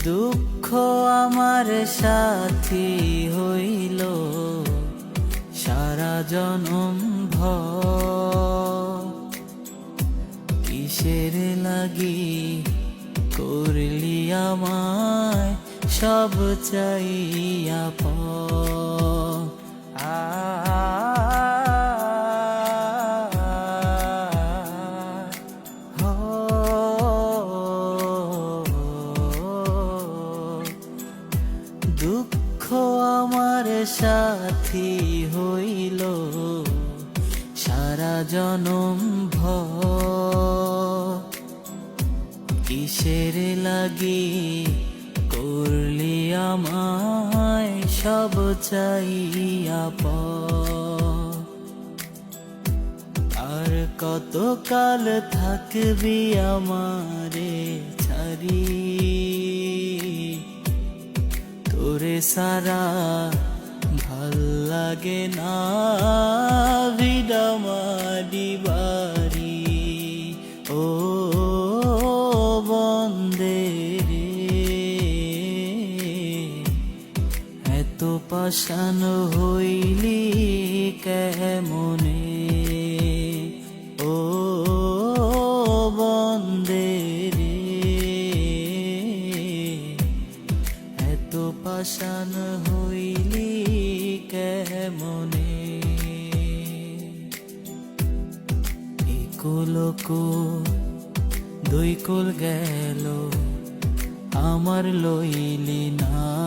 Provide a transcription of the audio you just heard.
দুঃখ আমার সাথী হইল সারা জনম কিসের লাগি করলি আমায় সব চাইয়া প দুঃখ আমার সাথী হইল সারা জনম ভর। কিসের লাগি করলি আমায় সব চাইয়া প আর কত কাল থাকবি আমারে তোরে সারা ভালো লাগে না বিডামারি বাড়ি। ও বন্দে এত পাশান হইলি কেমনে? পাশান হইলি কেমনে? দুই কুল গেল আমার লইলি না।